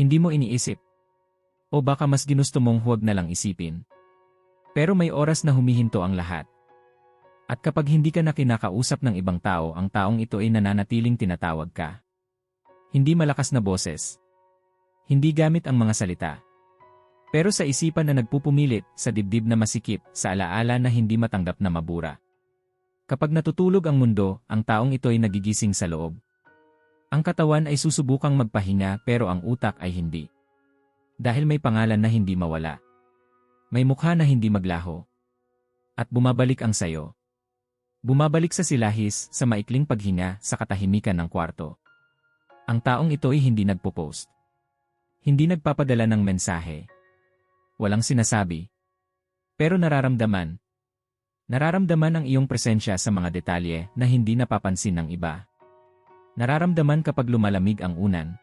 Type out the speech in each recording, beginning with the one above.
Hindi mo iniisip. O baka mas ginusto mong huwag na lang isipin. Pero may oras na humihinto ang lahat. At kapag hindi ka na kinakausap ng ibang tao, ang taong ito ay nananatiling tinatawag ka. Hindi malakas na boses. Hindi gamit ang mga salita. Pero sa isipan na nagpupumilit, sa dibdib na masikip, sa alaala na hindi matanggap na mabura. Kapag natutulog ang mundo, ang taong ito ay nagigising sa loob. Ang katawan ay susubukang magpahinga pero ang utak ay hindi. Dahil may pangalan na hindi mawala. May mukha na hindi maglaho. At bumabalik ang sayo. Bumabalik sa silahis, sa maikling paghinga, sa katahimikan ng kwarto. Ang taong ito ay hindi nagpo-post. Hindi nagpapadala ng mensahe. Walang sinasabi. Pero nararamdaman. Nararamdaman ang iyong presensya sa mga detalye na hindi napapansin ng iba. Nararamdaman kapag lumalamig ang unan.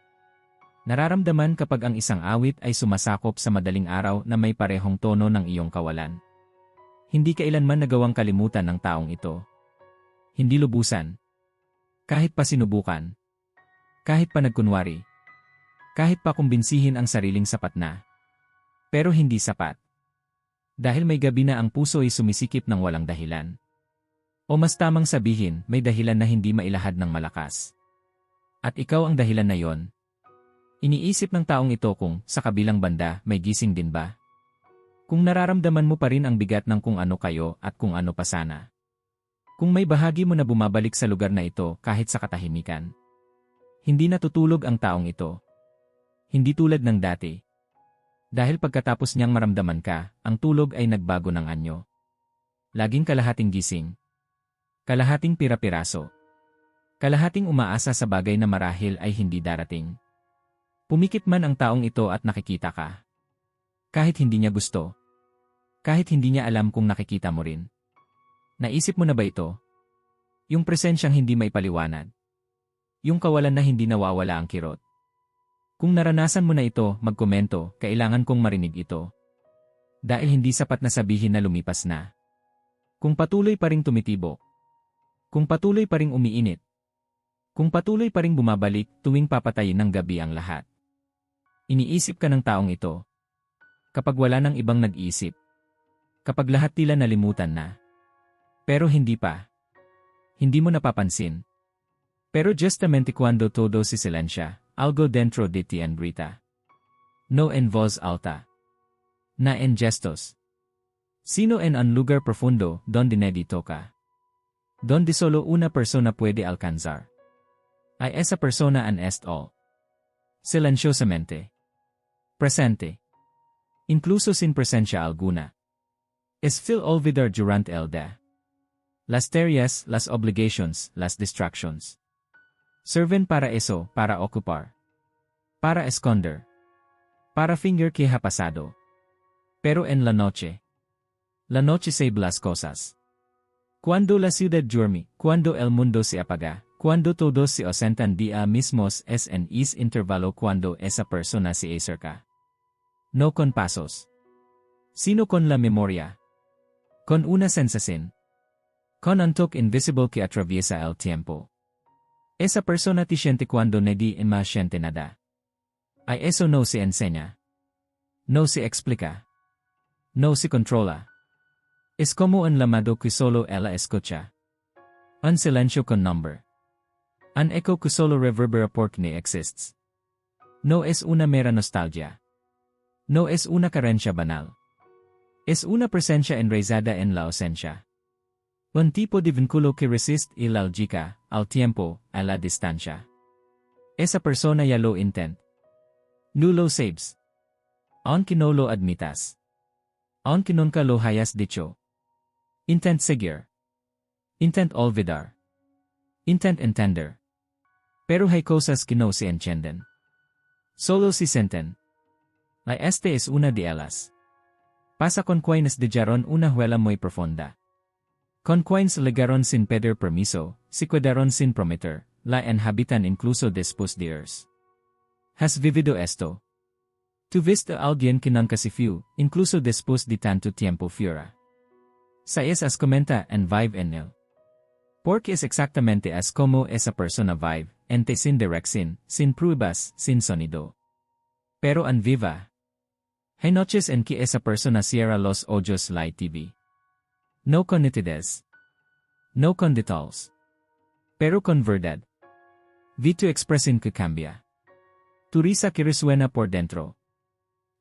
Nararamdaman kapag ang isang awit ay sumasakop sa madaling araw na may parehong tono ng iyong kawalan. Hindi kailanman nagawang kalimutan ng taong ito. Hindi lubusan. Kahit pa sinubukan. Kahit pa nagkunwari. Kahit pa kumbinsihin ang sariling sapat na. Pero hindi sapat. Dahil may gabi na ang puso ay sumisikip ng walang dahilan. O mas tamang sabihin, may dahilan na hindi mailahad ng malakas. At ikaw ang dahilan na yon. Iniisip ng taong ito kung, sa kabilang banda, may gising din ba? Kung nararamdaman mo pa rin ang bigat ng kung ano kayo at kung ano pa sana. Kung may bahagi mo na bumabalik sa lugar na ito kahit sa katahimikan. Hindi natutulog ang taong ito. Hindi tulad ng dati. Dahil pagkatapos niyang maramdaman ka, ang tulog ay nagbago ng anyo. Laging kalahating gising. Kalahating pira-piraso. Kalahating umaasa sa bagay na marahil ay hindi darating. Pumikit man ang taong ito at nakikita ka. Kahit hindi niya gusto. Kahit hindi niya alam kung nakikita mo rin. Naisip mo na ba ito? Yung presensyang hindi may paliwanag. Yung kawalan na hindi nawawala ang kirot. Kung naranasan mo na ito, magkomento, kailangan kong marinig ito. Dahil hindi sapat na sabihin na lumipas na. Kung patuloy pa ring tumitibok. Kung patuloy pa ring umiinit. Kung patuloy pa ring bumabalik tuwing papatayin ng gabi ang lahat. Iniisip ka ng taong ito. Kapag wala nang ibang nag-iisip. Kapag lahat tila nalimutan na. Pero hindi pa. Hindi mo napapansin. Pero justamente cuando todo si silencia, algo dentro de ti en grita. No en voz alta. Na en gestos. Sino en un lugar profundo donde nadie toca. Donde solo una persona puede alcanzar. Ay esa persona an est all. Silenciosamente. Presente. Incluso sin presencia alguna. Es fil olvidar durante el día. Las tareas, las obligations, las distractions. Serven para eso, para ocupar. Para esconder. Para finger que ha pasado. Pero en la noche. La noche se las cosas. Cuando la ciudad duerme, cuando el mundo se apaga, cuando todos se ausentan día mismos es en is intervalo cuando esa persona se acerca. No con pasos. Sino con la memoria. Con una sensación. Con toque invisible que atraviesa el tiempo. Esa persona te siente cuando nadie más siente nada. Ay eso no se enseña. No se explica. No se controla. Es como un lamado que solo ella escucha. Un silencio con number. Un eco que solo reverbera porque ni exists. No es una mera nostalgia. No es una carencia banal. Es una presencia enraizada en la ausencia. Un tipo de vínculo que resiste y la algica, al tiempo, a la distancia. Esa persona ya lo intent. Nulo saves. Aunque no lo admitas. Aunque nunca lo hayas dicho. Intent seguir. Intent olvidar. Intent entender. Pero hay cosas que no se entienden. Solo si sienten. La este es una de ellas. Pasa con quienes dejaron una huella muy profunda. Con quienes legaron sin pedir permiso, si quedaron sin prometer, la inhabitan incluso después de years. Has vivido esto? Tuviste alguien que nunca se fue, incluso después de tanto tiempo fuera. Saes as comenta and vive en él. Porque es exactamente as como esa persona vive, ente sin dirección, sin pruebas, sin sonido. Pero an viva. Hay noches en que esa persona cierra los ojos light TV. No con nitidez. No con details. Pero con verdad. Vi tu expresión que cambia. Tu risa que resuena por dentro.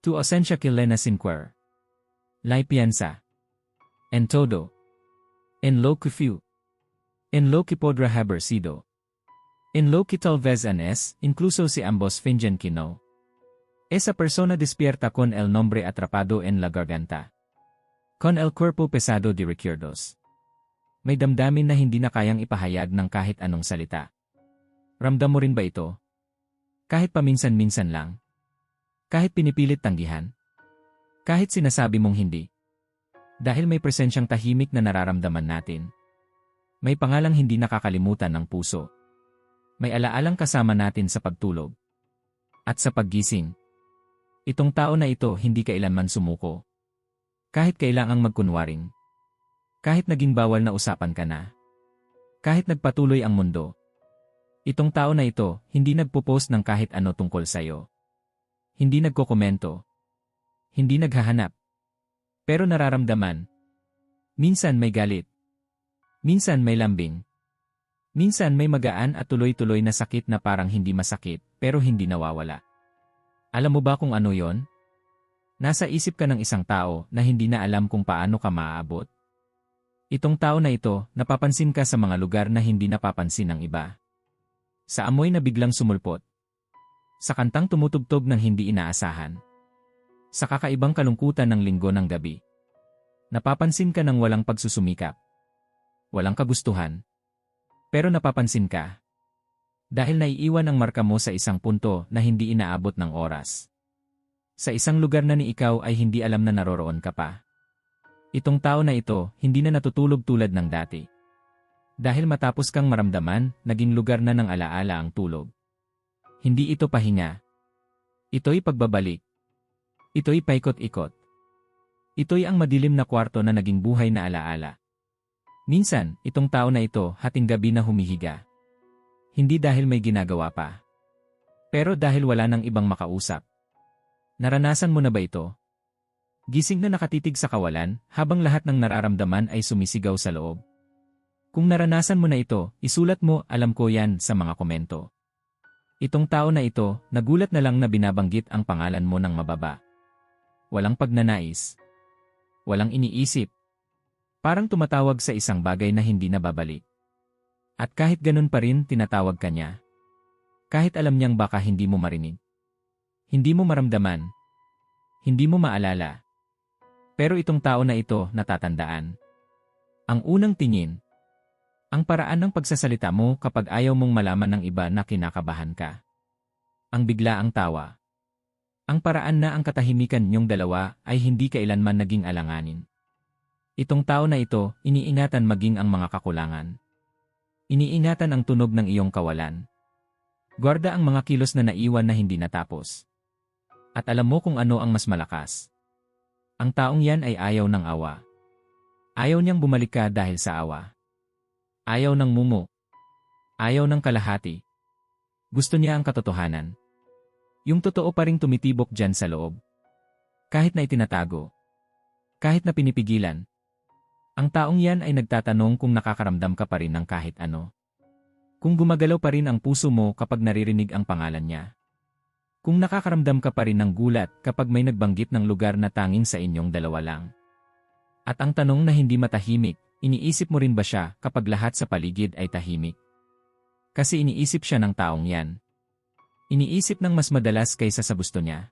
Tu ausencia que lena sin querer. La piensa. En todo. En lo que fue. En lo que podrá haber sido. En lo que tal vez en incluso si ambos fingen que no. Esa persona despierta con el nombre atrapado en la garganta. Con el cuerpo pesado de recuerdos. May damdamin na hindi na kayang ipahayag ng kahit anong salita. Ramdam mo rin ba ito? Kahit paminsan-minsan lang. Kahit pinipilit tanggihan. Kahit sinasabi mong hindi. Dahil may presensyang tahimik na nararamdaman natin. May pangalang hindi nakakalimutan ng puso. May alaalang kasama natin sa pagtulog. At sa paggising. Itong tao na ito hindi kailanman sumuko. Kahit kailangang magkunwaring. Kahit naging bawal na usapan ka na. Kahit nagpatuloy ang mundo. Itong tao na ito, hindi nagpo-post ng kahit ano tungkol sa'yo. Hindi nagkokomento. Hindi naghahanap. Pero nararamdaman. Minsan may galit. Minsan may lambing. Minsan may magaan at tuloy-tuloy na sakit na parang hindi masakit, pero hindi nawawala. Alam mo ba kung ano yon? Nasa isip ka ng isang tao na hindi na alam kung paano ka maaabot. Itong tao na ito, napapansin ka sa mga lugar na hindi napapansin ng iba. Sa amoy na biglang sumulpot. Sa kantang tumutugtog ng hindi inaasahan. Sa kakaibang kalungkutan ng linggo ng gabi. Napapansin ka ng walang pagsusumikap. Walang kagustuhan. Pero napapansin ka. Dahil naiiwan ang marka mo sa isang punto na hindi inaabot ng oras. Sa isang lugar na ni ikaw ay hindi alam na naroroon ka pa. Itong tao na ito, hindi na natutulog tulad ng dati. Dahil matapos kang maramdaman, naging lugar na ng alaala ang tulog. Hindi ito pahinga. Ito'y pagbabalik. Ito'y paikot-ikot. Ito'y ang madilim na kwarto na naging buhay na alaala. Minsan, itong tao na ito hating gabi na humihiga. Hindi dahil may ginagawa pa. Pero dahil wala nang ibang makausap. Naranasan mo na ba ito? Gising na nakatitig sa kawalan habang lahat ng nararamdaman ay sumisigaw sa loob. Kung naranasan mo na ito, isulat mo alam ko yan sa mga komento. Itong tao na ito, nagulat na lang na binabanggit ang pangalan mo ng mababa. Walang pagnanais. Walang iniisip. Parang tumatawag sa isang bagay na hindi nababalik. At kahit ganun pa rin tinatawag ka niya. Kahit alam niyang baka hindi mo marinig. Hindi mo maramdaman. Hindi mo maalala. Pero itong tao na ito natatandaan. Ang unang tingin. Ang paraan ng pagsasalita mo kapag ayaw mong malaman ng iba na kinakabahan ka. Ang bigla ang tawa. Ang paraan na ang katahimikan niyong dalawa ay hindi kailanman naging alanganin. Itong tao na ito, iniingatan maging ang mga kakulangan. Iniingatan ang tunog ng iyong kawalan. Guarda ang mga kilos na naiwan na hindi natapos. At alam mo kung ano ang mas malakas. Ang taong yan ay ayaw ng awa. Ayaw niyang bumalik ka dahil sa awa. Ayaw ng mumo. Ayaw ng kalahati. Gusto niya ang katotohanan. Yung totoo pa ring tumitibok dyan sa loob. Kahit na itinatago. Kahit na pinipigilan. Ang taong yan ay nagtatanong kung nakakaramdam ka pa rin ng kahit ano. Kung gumagalaw pa rin ang puso mo kapag naririnig ang pangalan niya. Kung nakakaramdam ka pa rin ng gulat kapag may nagbanggit ng lugar na tanging sa inyong dalawa lang. At ang tanong na hindi matahimik, iniisip mo rin ba siya kapag lahat sa paligid ay tahimik? Kasi iniisip siya ng taong yan. Iniisip ng mas madalas kaysa sa gusto niya.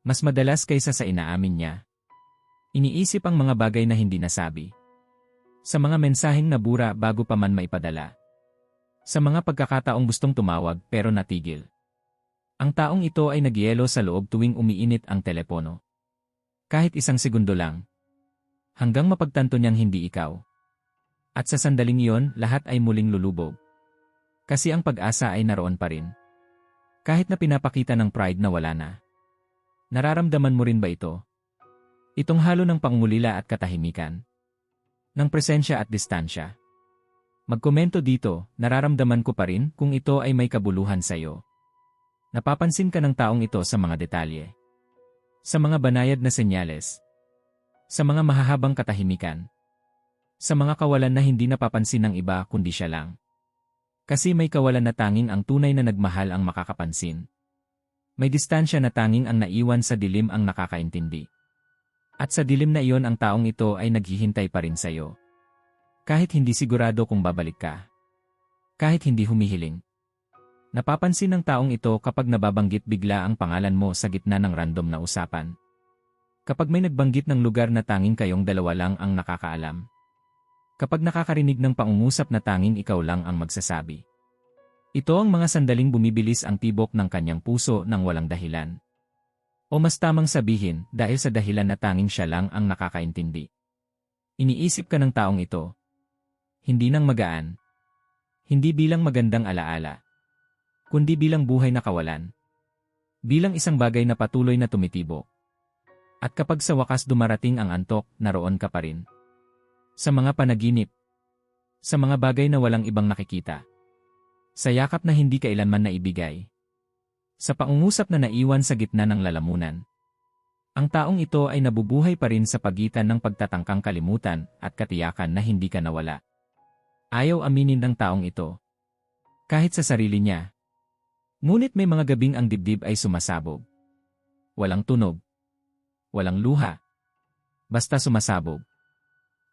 Mas madalas kaysa sa inaamin niya. Iniisip ang mga bagay na hindi nasabi. Sa mga mensaheng nabura bago pa man maipadala. Sa mga pagkakataong gustong tumawag pero natigil. Ang taong ito ay nagyelo sa loob tuwing umiinit ang telepono. Kahit isang segundo lang. Hanggang mapagtanto niyang hindi ikaw. At sa sandaling iyon, lahat ay muling lulubog. Kasi ang pag-asa ay naroon pa rin. Kahit na pinapakita ng pride na wala na. Nararamdaman mo rin ba ito? Itong halo ng pangulila at katahimikan. Ng presensya at distansya. Magkomento dito, nararamdaman ko pa rin kung ito ay may kabuluhan sa iyo. Napapansin ka ng taong ito sa mga detalye. Sa mga banayad na senyales. Sa mga mahahabang katahimikan. Sa mga kawalan na hindi napapansin ng iba kundi siya lang. Kasi may kawalan na tanging ang tunay na nagmahal ang makakapansin. May distansya na tanging ang naiwan sa dilim ang nakakaintindi. At sa dilim na iyon ang taong ito ay naghihintay pa rin sa'yo. Kahit hindi sigurado kung babalik ka. Kahit hindi humihiling. Napapansin ng taong ito kapag nababanggit bigla ang pangalan mo sa gitna ng random na usapan. Kapag may nagbanggit ng lugar na tanging kayong dalawa lang ang nakakaalam. Kapag nakakarinig ng pangungusap na tanging ikaw lang ang magsasabi. Ito ang mga sandaling bumibilis ang tibok ng kanyang puso ng walang dahilan. O mas tamang sabihin dahil sa dahilan na tanging siya lang ang nakakaintindi. Iniisip ka ng taong ito. Hindi nang magaan. Hindi bilang magandang alaala kundi bilang buhay na kawalan. Bilang isang bagay na patuloy na tumitibo. At kapag sa wakas dumarating ang antok, naroon ka pa rin. Sa mga panaginip. Sa mga bagay na walang ibang nakikita. Sa yakap na hindi kailanman naibigay. Sa pangungusap na naiwan sa gitna ng lalamunan. Ang taong ito ay nabubuhay pa rin sa pagitan ng pagtatangkang kalimutan at katiyakan na hindi ka nawala. Ayaw aminin ng taong ito. Kahit sa sarili niya, Ngunit may mga gabing ang dibdib ay sumasabog. Walang tunog. Walang luha. Basta sumasabog.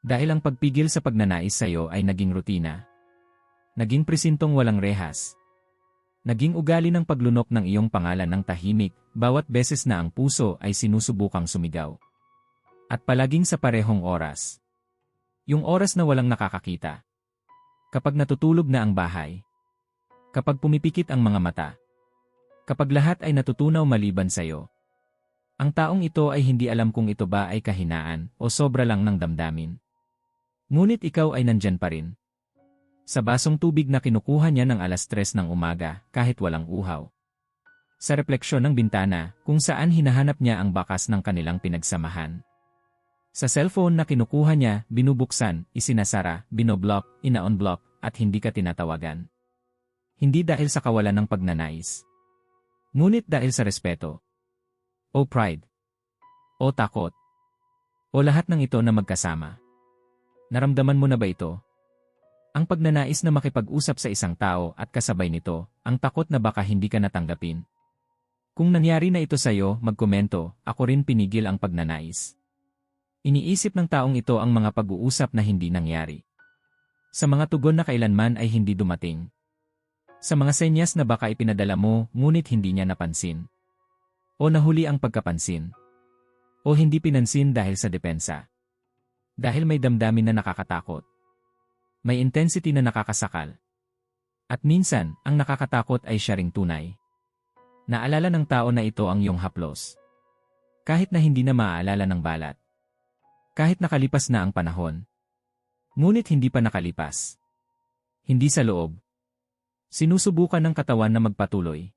Dahil ang pagpigil sa pagnanais sa iyo ay naging rutina. Naging presintong walang rehas. Naging ugali ng paglunok ng iyong pangalan ng tahimik, bawat beses na ang puso ay sinusubukang sumigaw. At palaging sa parehong oras. Yung oras na walang nakakakita. Kapag natutulog na ang bahay, Kapag pumipikit ang mga mata. Kapag lahat ay natutunaw maliban sa iyo. Ang taong ito ay hindi alam kung ito ba ay kahinaan o sobra lang ng damdamin. Ngunit ikaw ay nandyan pa rin. Sa basong tubig na kinukuha niya ng alas tres ng umaga kahit walang uhaw. Sa refleksyon ng bintana kung saan hinahanap niya ang bakas ng kanilang pinagsamahan. Sa cellphone na kinukuha niya, binubuksan, isinasara, binoblock, ina-unblock, at hindi ka tinatawagan. Hindi dahil sa kawalan ng pagnanais. Ngunit dahil sa respeto. O pride. O takot. O lahat ng ito na magkasama. Naramdaman mo na ba ito? Ang pagnanais na makipag-usap sa isang tao at kasabay nito, ang takot na baka hindi ka natanggapin. Kung nangyari na ito sa'yo, magkomento, ako rin pinigil ang pagnanais. Iniisip ng taong ito ang mga pag-uusap na hindi nangyari. Sa mga tugon na kailanman ay hindi dumating. Sa mga senyas na baka ipinadala mo, ngunit hindi niya napansin. O nahuli ang pagkapansin. O hindi pinansin dahil sa depensa. Dahil may damdamin na nakakatakot. May intensity na nakakasakal. At minsan, ang nakakatakot ay siya ring tunay. Naalala ng tao na ito ang iyong haplos. Kahit na hindi na maaalala ng balat. Kahit nakalipas na ang panahon. Ngunit hindi pa nakalipas. Hindi sa loob, Sinusubukan ng katawan na magpatuloy.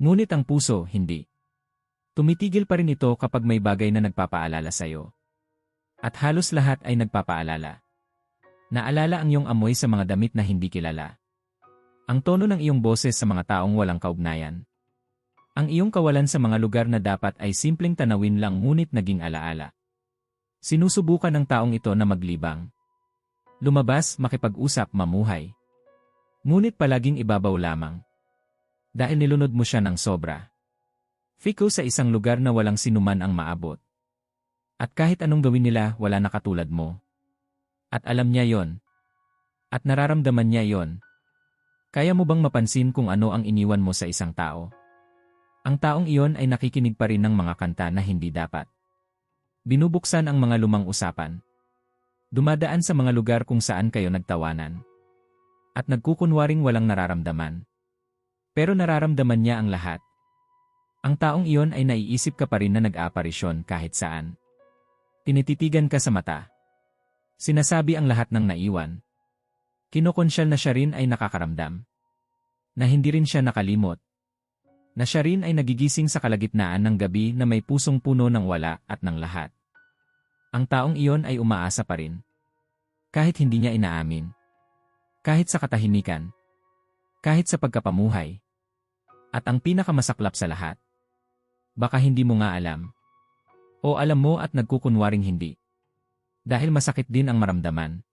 Ngunit ang puso, hindi. Tumitigil pa rin ito kapag may bagay na nagpapaalala sa'yo. At halos lahat ay nagpapaalala. Naalala ang iyong amoy sa mga damit na hindi kilala. Ang tono ng iyong boses sa mga taong walang kaugnayan. Ang iyong kawalan sa mga lugar na dapat ay simpleng tanawin lang ngunit naging alaala. Sinusubukan ng taong ito na maglibang. Lumabas, makipag-usap, mamuhay. Ngunit palaging ibabaw lamang. Dahil nilunod mo siya ng sobra. Fiko sa isang lugar na walang sinuman ang maabot. At kahit anong gawin nila, wala na katulad mo. At alam niya yon. At nararamdaman niya yon. Kaya mo bang mapansin kung ano ang iniwan mo sa isang tao? Ang taong iyon ay nakikinig pa rin ng mga kanta na hindi dapat. Binubuksan ang mga lumang usapan. Dumadaan sa mga lugar kung saan kayo nagtawanan at nagkukunwaring walang nararamdaman. Pero nararamdaman niya ang lahat. Ang taong iyon ay naiisip ka pa rin na nag-aparisyon kahit saan. Tinititigan ka sa mata. Sinasabi ang lahat ng naiwan. Kinokonsyal na siya rin ay nakakaramdam. Na hindi rin siya nakalimot. Na siya rin ay nagigising sa kalagitnaan ng gabi na may pusong puno ng wala at ng lahat. Ang taong iyon ay umaasa pa rin. Kahit hindi niya inaamin. Kahit sa katahimikan. Kahit sa pagkapamuhay. At ang pinakamasaklap sa lahat. Baka hindi mo nga alam. O alam mo at nagkukunwaring hindi. Dahil masakit din ang maramdaman.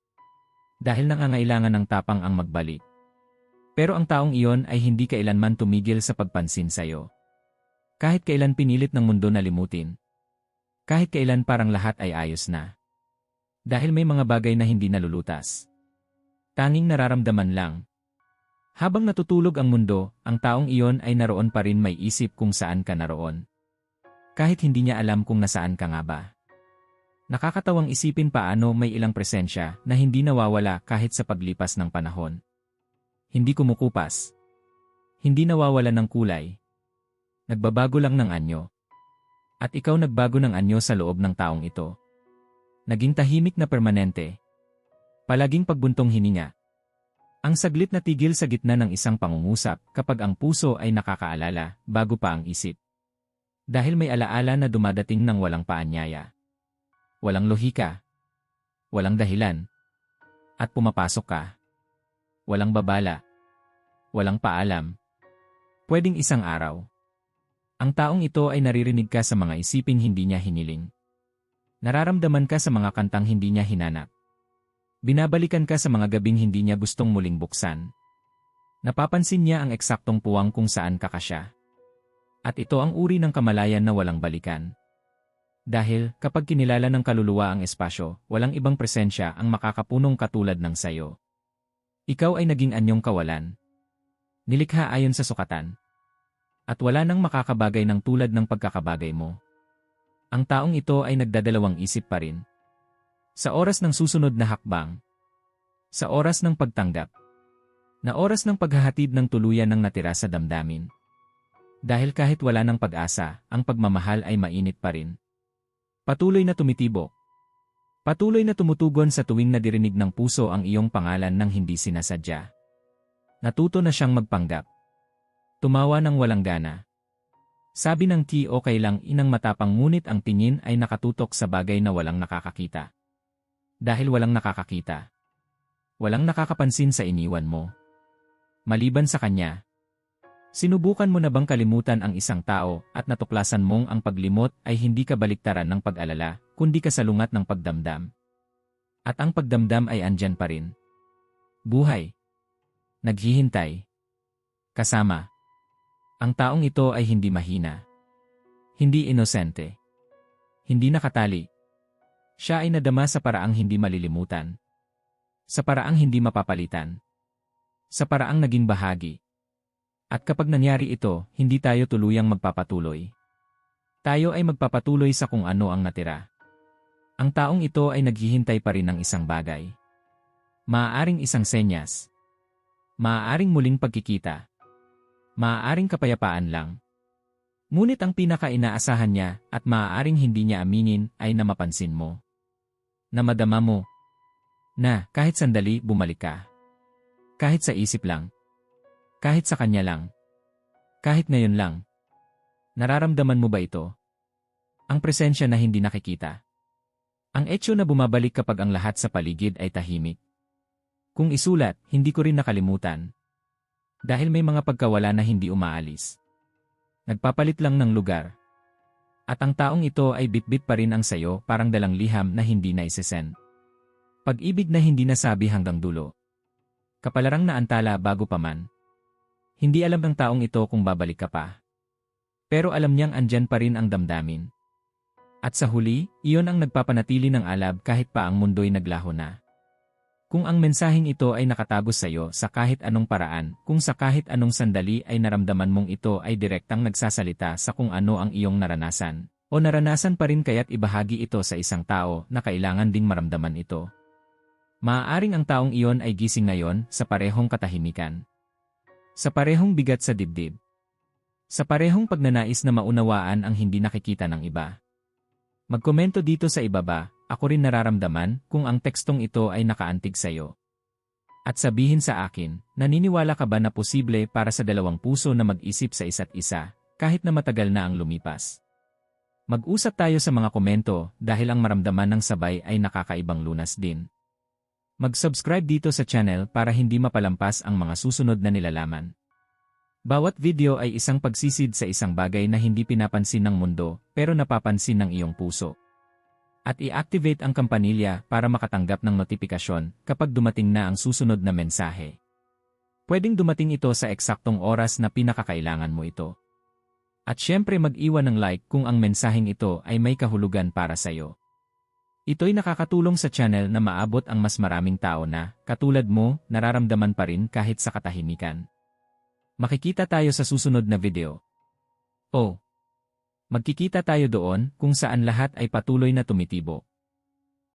Dahil nangangailangan ng tapang ang magbalik. Pero ang taong iyon ay hindi kailanman tumigil sa pagpansin sa'yo. Kahit kailan pinilit ng mundo na limutin. Kahit kailan parang lahat ay ayos na. Dahil may mga bagay na hindi nalulutas. Tanging nararamdaman lang. Habang natutulog ang mundo, ang taong iyon ay naroon pa rin may isip kung saan ka naroon. Kahit hindi niya alam kung nasaan ka nga ba. Nakakatawang isipin paano may ilang presensya na hindi nawawala kahit sa paglipas ng panahon. Hindi kumukupas. Hindi nawawala ng kulay. Nagbabago lang ng anyo. At ikaw nagbago ng anyo sa loob ng taong ito. Naging tahimik na permanente. Palaging pagbuntong hininga. Ang saglit na tigil sa gitna ng isang pangungusap kapag ang puso ay nakakaalala bago pa ang isip. Dahil may alaala na dumadating ng walang paanyaya. Walang lohika. Walang dahilan. At pumapasok ka. Walang babala. Walang paalam. Pwedeng isang araw. Ang taong ito ay naririnig ka sa mga isiping hindi niya hiniling. Nararamdaman ka sa mga kantang hindi niya hinanap. Binabalikan ka sa mga gabing hindi niya gustong muling buksan. Napapansin niya ang eksaktong puwang kung saan kakasya. At ito ang uri ng kamalayan na walang balikan. Dahil, kapag kinilala ng kaluluwa ang espasyo, walang ibang presensya ang makakapunong katulad ng sayo. Ikaw ay naging anyong kawalan. Nilikha ayon sa sukatan. At wala nang makakabagay ng tulad ng pagkakabagay mo. Ang taong ito ay nagdadalawang isip pa rin. Sa oras ng susunod na hakbang. Sa oras ng pagtanggap. Na oras ng paghahatid ng tuluyan ng natira sa damdamin. Dahil kahit wala ng pag-asa, ang pagmamahal ay mainit pa rin. Patuloy na tumitibok. Patuloy na tumutugon sa tuwing nadirinig ng puso ang iyong pangalan ng hindi sinasadya. Natuto na siyang magpanggap. Tumawa ng walang gana. Sabi ng T okay lang inang matapang ngunit ang tingin ay nakatutok sa bagay na walang nakakakita. Dahil walang nakakakita. Walang nakakapansin sa iniwan mo. Maliban sa kanya, Sinubukan mo na bang kalimutan ang isang tao at natuklasan mong ang paglimot ay hindi kabaliktaran ng pag-alala, kundi kasalungat ng pagdamdam? At ang pagdamdam ay andyan pa rin. Buhay. Naghihintay. Kasama. Ang taong ito ay hindi mahina. Hindi inosente. Hindi nakatali. Siya ay nadama sa paraang hindi malilimutan. Sa paraang hindi mapapalitan. Sa paraang naging bahagi. At kapag nangyari ito, hindi tayo tuluyang magpapatuloy. Tayo ay magpapatuloy sa kung ano ang natira. Ang taong ito ay naghihintay pa rin ng isang bagay. Maaaring isang senyas. Maaaring muling pagkikita. Maaaring kapayapaan lang. Ngunit ang pinaka-inaasahan niya at maaaring hindi niya aminin ay na mapansin mo. Na madama mo. Na kahit sandali bumalik ka. Kahit sa isip lang. Kahit sa kanya lang. Kahit ngayon lang. Nararamdaman mo ba ito? Ang presensya na hindi nakikita. Ang etsyo na bumabalik kapag ang lahat sa paligid ay tahimik. Kung isulat, hindi ko rin nakalimutan. Dahil may mga pagkawala na hindi umaalis. Nagpapalit lang ng lugar. At ang taong ito ay bitbit pa rin ang sayo parang dalang liham na hindi na isesend. Pag-ibig na hindi nasabi hanggang dulo. Kapalarang naantala bago pa man. Hindi alam ng taong ito kung babalik ka pa. Pero alam niyang andyan pa rin ang damdamin. At sa huli, iyon ang nagpapanatili ng alab kahit pa ang mundo'y naglaho na. Kung ang mensaheng ito ay nakatagos sa iyo sa kahit anong paraan, kung sa kahit anong sandali ay naramdaman mong ito ay direktang nagsasalita sa kung ano ang iyong naranasan, o naranasan pa rin kaya't ibahagi ito sa isang tao na kailangan ding maramdaman ito. Maaaring ang taong iyon ay gising ngayon sa parehong katahimikan. Sa parehong bigat sa dibdib. Sa parehong pagnanais na maunawaan ang hindi nakikita ng iba. Magkomento dito sa ibaba, ako rin nararamdaman kung ang tekstong ito ay nakaantig sa iyo. At sabihin sa akin, naniniwala ka ba na posible para sa dalawang puso na mag-isip sa isa't isa, kahit na matagal na ang lumipas? Mag-usap tayo sa mga komento dahil ang maramdaman ng sabay ay nakakaibang lunas din. Mag-subscribe dito sa channel para hindi mapalampas ang mga susunod na nilalaman. Bawat video ay isang pagsisid sa isang bagay na hindi pinapansin ng mundo, pero napapansin ng iyong puso. At i-activate ang kampanilya para makatanggap ng notifikasyon kapag dumating na ang susunod na mensahe. Pwedeng dumating ito sa eksaktong oras na pinakakailangan mo ito. At syempre mag-iwan ng like kung ang mensaheng ito ay may kahulugan para sa iyo. Ito'y nakakatulong sa channel na maabot ang mas maraming tao na, katulad mo, nararamdaman pa rin kahit sa katahimikan. Makikita tayo sa susunod na video. Oh! Magkikita tayo doon kung saan lahat ay patuloy na tumitibo.